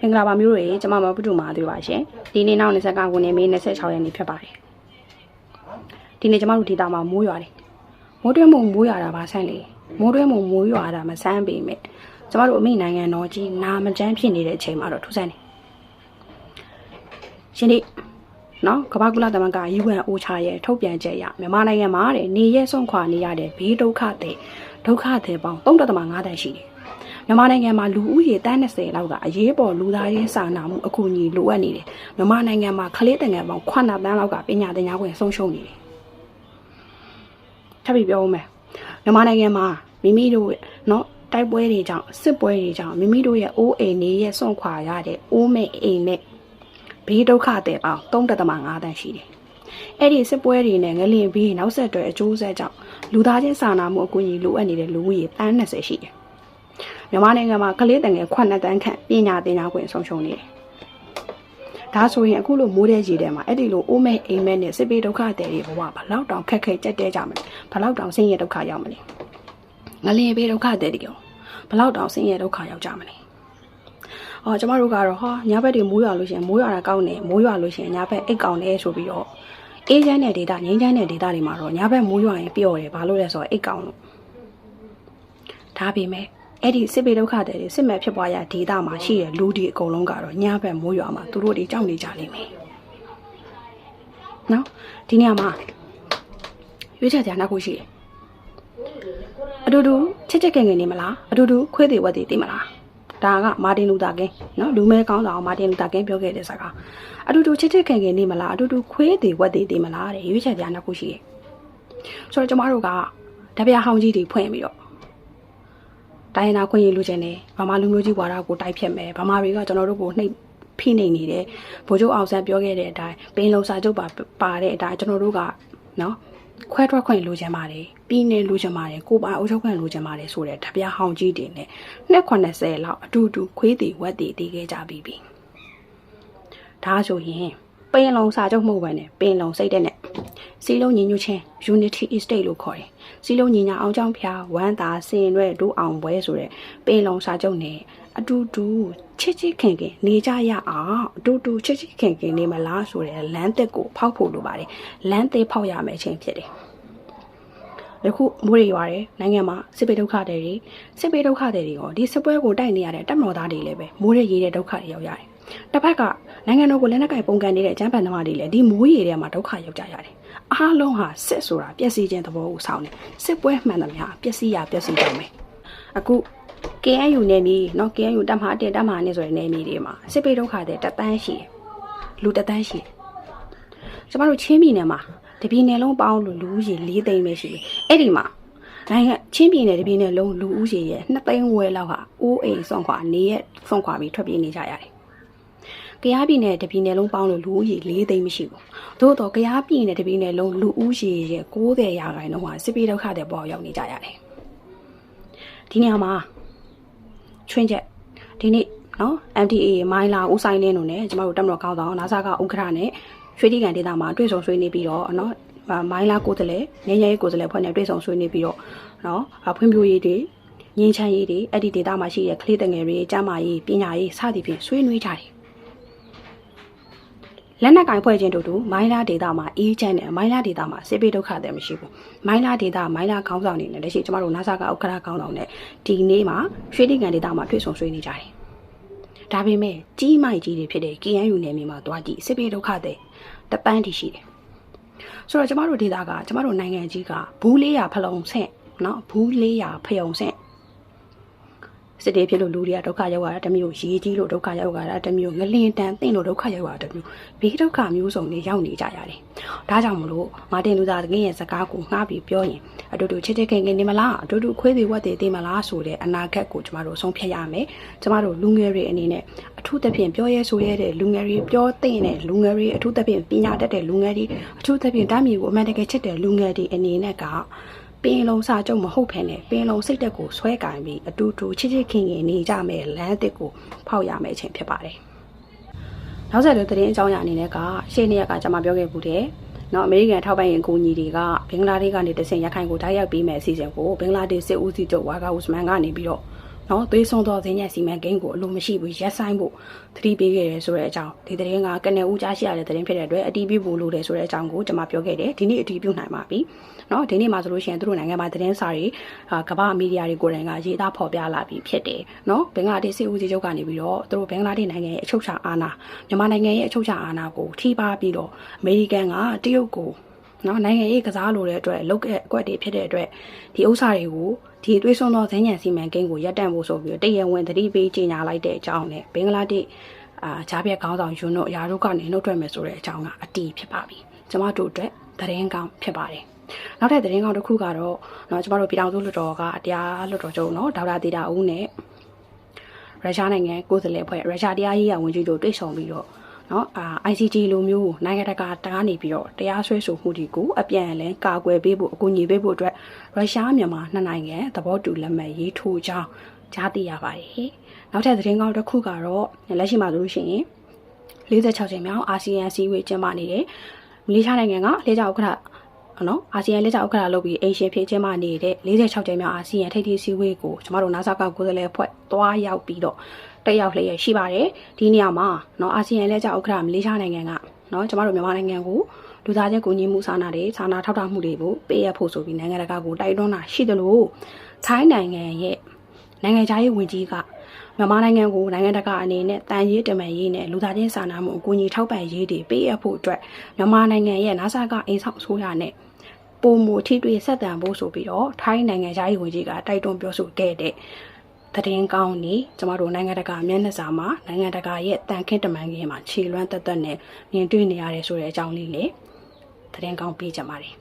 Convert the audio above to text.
မင်္ဂလာပါမျိုးတွေကျွန်မမပုတုမာသေးပါရှင်ဒီနေ့နောက်29ခုနှစ်မေ26ရက်နေ့ဖြစ်ပါတယ်ဒီနေ့ကျွန်မတို့ဒေတာမှာမိုးရွာတယ်မိုးတွင်းမှုမိုးရွာတာပါဆန်းလေမိုးတွင်းမှုမိုးရွာတာမဆန်းပေမဲ့ကျွန်မတို့အမိနိုင်ငံတော်ကြီးနာမကျန်းဖြစ်နေတဲ့အချိန်မှာတော့ထူးဆန်းတယ်ရှင်ဒီနော်ကမ္ဘာကုလသမဂ္ဂ UN OCHA ရဲ့ထုတ်ပြန်ချက်အရမြန်မာနိုင်ငံမှာတဲ့နေရဲဆုံးခွာနေရတဲ့ဘေးဒုက္ခတွေဒုက္ခတွေပေါင်း3.5တန်းရှိတယ် မြန်မာနိုင်ငံမှာလူဦးရေတန်း20လောက်က အရေးပေါ်လူသားရင်းစာနာမှုအကူအညီလိုအပ်နေတယ်မြန်မာနိုင်ငံမှာကလေးတငယ်ပေါင်း9တန်းလောက်ကပညာသင်ကြားခွင့်ဆုံးရှုံးနေတယ်ထပ်ပြီးပြောဦးမယ်မြန်မာနိုင်ငံမှာမိမိတို့ရဲ့နော်တိုက်ပွဲတွေကြောင့်စစ်ပွဲတွေကြောင့်မိမိတို့ရဲ့အိုးအိမ်တွေရဲ့စွန့်ခွာရတဲ့အိုးမဲ့အိမ်မဲ့ဘေးဒုက္ခတဲ့ပေါင်း3.5တန်းရှိတယ်။အဲ့ဒီစစ်ပွဲတွေနဲ့ငလင်ပြီးနောက်ဆက်တွဲအကျိုးဆက်ကြောင့်လူသားချင်းစာနာမှုအကူအညီလိုအပ်နေတဲ့လူဦးရေတန်း20ရှိတယ်။ မြန်မာနိုင်ငံမှာကလေးတငယ်9တန်းခန့်ပညာသင်ကြားခွင့်ဆုံးရှုံးနေတယ်။ဒါဆိုရင်အခုလိုမိုးတဲ့ကြီးထဲမှာအဲ့ဒီလိုအိုးမဲ့အိမ်မဲ့နဲ့စစ်ပေးဒုက္ခတဲ့တွေဘဝဘလောက်တောင်ခက်ခဲကြက်တဲကြမလဲ။ဘလောက်တောင်ဆင်းရဲဒုက္ခရောက်မလဲ။ငလင်ပေးဒုက္ခတဲ့တွေရောဘလောက်တောင်ဆင်းရဲဒုက္ခရောက်ကြမလဲ။အော်ကျမတို့ကတော့ဟာညဘက်တွေမိုးရွာလို့ရှိရင်မိုးရွာတာကောင်းတယ်မိုးရွာလို့ရှိရင်ညဘက်အိတ်ကောင်းတယ်ဆိုပြီးတော့အေးချမ်းတဲ့ဒေတာငြိမ်းချမ်းတဲ့ဒေတာတွေမှာတော့ညဘက်မိုးရွာရင်ပျော့တယ်ဘာလို့လဲဆိုတော့အိတ်ကောင်းလို့ဒါပေမဲ့ အဲ့ဒီစစ်ပေဒုက္ခတွေစစ်မဲ့ဖြစ်ပွားရဒေတာမှာရှိတဲ့လူတွေအကုန်လုံးကတော့ညဘက်မိုးရွာမှာသူတို့တွေကြောက်နေကြလိမ့်မယ်နော်ဒီနေရာမှာရွေးချယ်ကြနောက်ခုရှိတယ်အတူတူချစ်ချစ်ခင်ခင်နေမလားအတူတူခွေးသေးဝက်သေးသိမလားဒါကမာတင်လူသာကင်းနော်လူမဲကောင်းဆောင်မာတင်လူသာကင်းပြောခဲ့တဲ့စကားအတူတူချစ်ချစ်ခင်ခင်နေမလားအတူတူခွေးသေးဝက်သေးသိမလားတဲ့ရွေးချယ်ကြနောက်ခုရှိတယ်ဆိုတော့ကျမတို့ကတပြားဟောင်းကြီးတွေဖွင့်ပြီးတော့ တိုင်းနာခွင့်ရလူချင်းနဲ့ဗမာလူမျိုးကြီးဝါဒကိုတိုက်ဖြတ်မယ်ဗမာတွေကကျွန်တော်တို့ကိုနှိပ်ဖိနေနေတယ်ဗိုလ်ချုပ်အောင်ဆန်းပြောခဲ့တဲ့အတိုင်းပင်လုံစာချုပ်ပါပါတဲ့အတိုင်းကျွန်တော်တို့ကနော်ခွဲထွက်ခွင့်လိုချင်ပါတယ်ပြီးနေလိုချင်ပါတယ်ကိုပါအုပ်ချုပ်ခွင့်လိုချင်ပါတယ်ဆိုတဲ့တပြားဟောင်းကြီးတွေနဲ့နှစ်80လောက်အတူတူခွေးတီဝက်တီတည်ခဲ့ကြပြီးပြီဒါဆိုရင် ပင်လုံစာချုပ်မှုပဲနဲ့ပင်လုံစိတ်တဲ့နဲ့စီလုံးညီညွတ်ချင်း Unity Estate လို့ခေါ်တယ်စီလုံးညီညာအောင်ကြောင့်ဖျားဝမ်းသာစင်ရွဲ့ဒိုးအောင်ပွဲဆိုတဲ့ပင်လုံစာချုပ်နဲ့အတူတူချစ်ချစ်ခင်ခင်နေကြရအောင်အတူတူချစ်ချစ်ခင်ခင်နေမလားဆိုတဲ့လမ်းသက်ကိုဖောက်ဖို့လိုပါတယ်လမ်းသေးဖောက်ရမယ့်အချိန်ဖြစ်တယ်ယခုမိုးတွေရွာတယ်နိုင်ငံမှာစစ်ပေးဒုက္ခတွေတွေစစ်ပေးဒုက္ခတွေတွေရောဒီစစ်ပွဲကိုတိုက်နေရတဲ့တပ်မတော်သားတွေလည်းပဲမိုးတွေရေးတဲ့ဒုက္ခတွေရောက်ရတယ် တစ်ဖက်ကနိုင်ငံတော်ကိုလက်နက်ကင်ပုံကန်နေတဲ့အကြမ်းဖက်သမားတွေလည်းဒီမိုးရေထဲမှာဒုက္ခရောက်ကြရတယ်အားလုံးဟာစစ်ဆိုတာပျက်စီးခြင်းသဘောကိုဆောင်တယ်စစ်ပွဲမှန်သမျှပျက်စီးရပျက်စီးကြမယ်အခု KNU နယ်မြေเนาะ KNU တပ်မဟာတင်တပ်မဟာနဲ့ဆိုတဲ့နယ်မြေတွေမှာစစ်ပေးဒုက္ခတဲ့တသန်းရှိတယ်လူတသန်းရှိတယ်ကျမတို့ချင်းပြည်နယ်မှာတပြည်နယ်လုံးပေါင်းလို့လူဦးရေ၄သိန်းပဲရှိတယ်အဲ့ဒီမှာနိုင်ငံချင်းပြည်နယ်တပြည်နယ်လုံးလူဦးရေရဲ့2သိန်းဝယ်လောက်ဟာအိုးအိမ်ဆွန့်ခွာနေရက်ဆွန့်ခွာပြီးထွက်ပြေးနေကြရတယ် ကရားပြည်နယ်တပြည်နယ်လုံးပေါင်းလို့လူဦးရေ၄သိန်းမရှိဘူး။သို့တော့ကရားပြည်နယ်တပြည်နယ်လုံးလူဦးရေရဲ့90ရာခိုင်နှုန်းဟာစစ်ပြေးဒုက္ခတဲ့ပေါ်ရောက်နေကြရတယ်။ဒီနေရာမှာချွင်းချက်ဒီနေ့နော် MTA မိုင်းလာဦးဆိုင်လင်းတို့နဲ့ကျမတို့တက်မတော်ကောင်းဆောင်နာဆာကဥက္ကဋ္ဌနဲ့ရွှေတိကန်ဒေသမှာတွေ့ဆုံဆွေးနွေးပြီးတော့နော်မိုင်းလာကိုယ်စားလှယ်ငញ្ញရေးကိုယ်စားလှယ်ဖွဲ့နဲ့တွေ့ဆုံဆွေးနွေးပြီးတော့နော်ဖွံ့ဖြိုးရေးတွေငင်းချမ်းရေးတွေအဲ့ဒီဒေသမှာရှိတဲ့ကလေးတငယ်တွေကျန်းမာရေးပညာရေးစသည်ဖြင့်ဆွေးနွေးကြတယ် လက်နက်ကင်ဖွဲ့ခြင်းတို့တို့မိုင်းလာဒေတာမှာအေးချမ်းနဲ့မိုင်းလာဒေတာမှာစစ်ပေးဒုက္ခတဲ့မရှိဘူးမိုင်းလာဒေတာမိုင်းလာခေါင်းဆောင်နေနဲ့လက်ရှိကျမတို့နာဆာကဥက္ကဋ္ဌခေါင်းဆောင်နဲ့ဒီနေ့မှာရွှေတိကန်ဒေတာမှာတွေ့ဆုံဆွေးနွေးကြတယ်ဒါပေမဲ့ကြီးမိုက်ကြီးတွေဖြစ်တဲ့ KNU နယ်မြေမှာတွားကြည့်စစ်ပေးဒုက္ခတဲ့တပန်းတည်ရှိတယ်ဆိုတော့ကျမတို့ဒေတာကကျမတို့နိုင်ငံကြီးကဘူးလေးရဖလုံဆင့်နော်ဘူးလေးရဖယုံဆင့် စစ်တေးဖြစ်လို့လူတွေကဒုက္ခရောက်ရတာတစ်မျိုးရေးကြီးလို့ဒုက္ခရောက်ရတာတစ်မျိုးငလင်တန်သင့်လို့ဒုက္ခရောက်ရတာတစ်မျိုးဘေးဒုက္ခမျိုးစုံတွေရောက်နေကြရတယ်။ဒါကြောင့်မလို့မာတင်လူသားတကင်းရဲ့စကားကိုငှားပြီးပြောရင်အတူတူချစ်ချစ်ခင်ခင်နေမလားအတူတူခွေးသေးဝက်သေးသေးမလားဆိုတဲ့အနာဂတ်ကိုကျမတို့ဆုံးဖြတ်ရမယ်။ကျမတို့လူငယ်တွေအနေနဲ့အထူးသဖြင့်ပြောရဲဆိုရဲတဲ့လူငယ်တွေပြောသိတဲ့လူငယ်တွေအထူးသဖြင့်ပညာတတ်တဲ့လူငယ်တွေအထူးသဖြင့်တမ်းမြေကိုအမှန်တကယ်ချစ်တဲ့လူငယ်တွေအနေနဲ့က ပင်လုံးစာချုပ်မဟုတ်ဖ ೇನೆ ပင်လုံးစိတ်တက်ကိုဆွဲကင်ပြီးအတူတူချစ်ချစ်ခင်ခင်နေကြမယ်လမ်းတစ်ကိုဖောက်ရမယ်အချိန်ဖြစ်ပါတယ်။နောက်ဆက်တွဲသတင်းအကြောင်းအရာအနေနဲ့ကရှေ့နေ့ကကျွန်မပြောခဲ့ဘူးတဲ့။နော်အမေရိကန်ထောက်ပံ့ရေးအကူအညီတွေကဘင်္ဂလားဒေ့ရှ်ကနေတဆင်ရခိုင်ကိုတိုက်ရိုက်ပေးမယ်အစီအစဉ်ကိုဘင်္ဂလားဒေ့ရှ်စစ်ဦးစီးချုပ်ဝါကာဦးစမန်ကနေပြီးတော့ နော်သွေးဆုံးသောဈဉ္ညာစီမံကိန်းကိုအလိုမရှိဘူးရက်ဆိုင်ဖို့သတိပေးခဲ့တယ်ဆိုတဲ့အကြောင်းဒီသတင်းကကနေဦးကြားရှိရတဲ့သတင်းဖြစ်တဲ့အတွက်အတီးပြုဖို့လိုတယ်ဆိုတဲ့အကြောင်းကိုကျွန်မပြောခဲ့တယ်ဒီနေ့အတီးပြုနိုင်ပါပြီနော်ဒီနေ့မှာဆိုလို့ရှိရင်သူတို့နိုင်ငံမှာသတင်းစာတွေအာကမ္ဘာမီဒီယာတွေကိုယ်တိုင်ကရေးသားဖော်ပြလာပြီးဖြစ်တယ်နော်ဘင်္ဂလားဒေ့ရှ်စစ်ဦးစီးချုပ်ကနေပြီးတော့သူတို့ဘင်္ဂလားဒေ့ရှ်နိုင်ငံရဲ့အချုပ်ချာအာဏာမြန်မာနိုင်ငံရဲ့အချုပ်ချာအာဏာကိုထိပါပြီးတော့အမေရိကန်ကတရုတ်ကို နော်နိုင်ငံရေးကစားလို့တဲ့အတွက်လုတ်ကအကွက်တွေဖြစ်တဲ့အတွက်ဒီဥစ္စာတွေကိုဒီအသွေးဆုံးသောဇင်းညံစီမံကိန်းကိုရပ်တန့်ဖို့ဆိုပြီးတော့တရဝင်သတိပေးကြေညာလိုက်တဲ့အကြောင်းနဲ့ဘင်္ဂလားဒေ့ရှ်အာဂျာပြက်ခေါင်းဆောင်ယူနို့ရာတို့ကနေနှုတ်ထွက်မယ်ဆိုတဲ့အကြောင်းကအတီးဖြစ်ပါပြီကျမတို့အတွက်သတင်းကောင်းဖြစ်ပါတယ်နောက်ထပ်သတင်းကောင်းတစ်ခုကတော့နော်ကျမတို့ပြည်ထောင်စုလွှတ်တော်ကတရားလွှတ်တော်ချုပ်နော်ဒေါက်တာတေတာဦးနဲ့ရုရှားနိုင်ငံကိုယ်စားလှယ်အဖွဲ့ရုရှားတရားရေးရာဝန်ကြီးတို့တွေ့ဆုံပြီးတော့ နော်အာ ICT လိုမျိုးနိုင်ငံတကာတားနေပြီးတော့တရားစွဲဆိုမှုတွေကိုအပြန်အလှန်ကာကွယ်ပေးဖို့အကူအညီပေးဖို့အတွက်ရုရှားမြန်မာနှစ်နိုင်ငံသဘောတူလက်မှတ်ရေးထိုးကြောင်းကြားသိရပါတယ်။နောက်ထပ်သတင်းကောင်းတစ်ခုကတော့လက်ရှိမှာဆိုလို့ရှိရင်46ချိန်မြောက်အာဆီယံစည်းဝေးကျင်းပနေတယ်။မလေးရှားနိုင်ငံကလက်ကြောက်ဥက္ကဋ္ဌနော်အာဆီယံလက်ကြောက်ဥက္ကဋ္ဌလုပ်ပြီးအိမ်ရှင်ဖြစ်ကျင်းပနေတဲ့46ချိန်မြောက်အာဆီယံထိပ်သီးစည်းဝေးကိုကျမတို့နာဆာကကိုယ်စားလှယ်အဖွဲ့သွားရောက်ပြီးတော့ တက်ရောက်လျက်ရှိပါတယ်ဒီနေရာမှာနော်အာဆီယံလက်ကြောက်ဥက္ကဋ္ဌမလေးရှားနိုင်ငံကနော်ကျမတို့မြန်မာနိုင်ငံကိုလူသားချင်းကိုညီမှုစာနာတွေစာနာထောက်ထားမှုတွေကိုပေးရဖို့ဆိုပြီးနိုင်ငံတကာကိုတိုက်တွန်းတာရှိသလိုထိုင်းနိုင်ငံရဲ့နိုင်ငံခြားရေးဝန်ကြီးကမြန်မာနိုင်ငံကိုနိုင်ငံတကာအနေနဲ့တန်ရေးတမန်ရေးနဲ့လူသားချင်းစာနာမှုအကူအညီထောက်ပံ့ရေးတွေပေးအပ်ဖို့အတွက်မြန်မာနိုင်ငံရဲ့နာဆာကအိမ်ဆောင်အစိုးရနဲ့ပုံမူထိတွေ့ဆက်တံဖို့ဆိုပြီးတော့ထိုင်းနိုင်ငံခြားရေးဝန်ကြီးကတိုက်တွန်းပြောဆိုခဲ့တဲ့ သတင်းကောင်းနေကျမတို့နိုင်ငံတကာမျက်နှာစာမှာနိုင်ငံတကာရဲ့တန်ခင်းတမန်ခင်းမှာခြေလွမ်းတက်တက်နဲ့မြင်တွေ့နေရတယ်ဆိုတဲ့အကြောင်းလေးလေသတင်းကောင်းပြကြပါတယ်